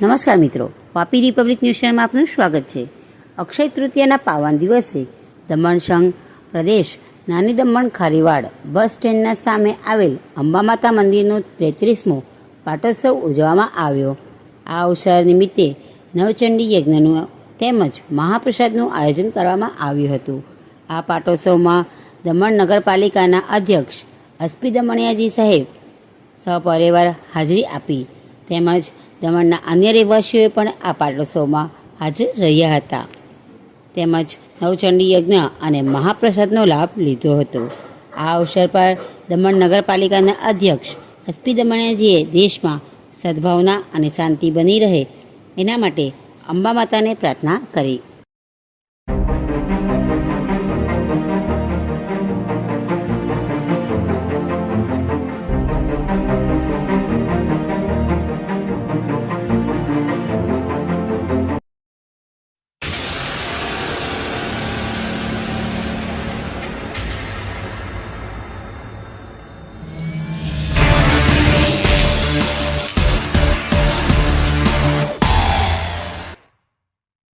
નમસ્કાર મિત્રો, Vapi Republic news ચેનલમાં આપનું સ્વાગત છે. અક્ષય તૃતીયાના પાવન દિવસે દમણ સંઘ પ્રદેશ નાની દમણ ખારીવાડ બસ સ્ટેન્ડના સામે આવેલ અંબા માતા મંદિરનો તેત્રીસમો પાટોત્સવ ઉજવવામાં આવ્યો. આ અવસર નિમિત્તે નવચંડી યજ્ઞનું તેમજ મહાપ્રસાદનું આયોજન કરવામાં આવ્યું હતું. આ પાટોત્સવમાં દમણ નગરપાલિકાના અધ્યક્ષ અસ્પી દમણિયાજી સાહેબ સહપરિવાર હાજરી આપી. તેમજ દમણના અન્ય રહેવાસીઓએ પણ આ પાટોત્સવમાં હાજર રહ્યા હતા. તેમજ નવચંડી યજ્ઞ અને મહાપ્રસાદનો લાભ લીધો હતો. આ અવસર પર દમણ નગરપાલિકાના અધ્યક્ષ એસપી દમણિયાજીએ દેશમાં સદભાવના અને શાંતિ બની રહે એના માટે અંબા માતાને પ્રાર્થના કરી.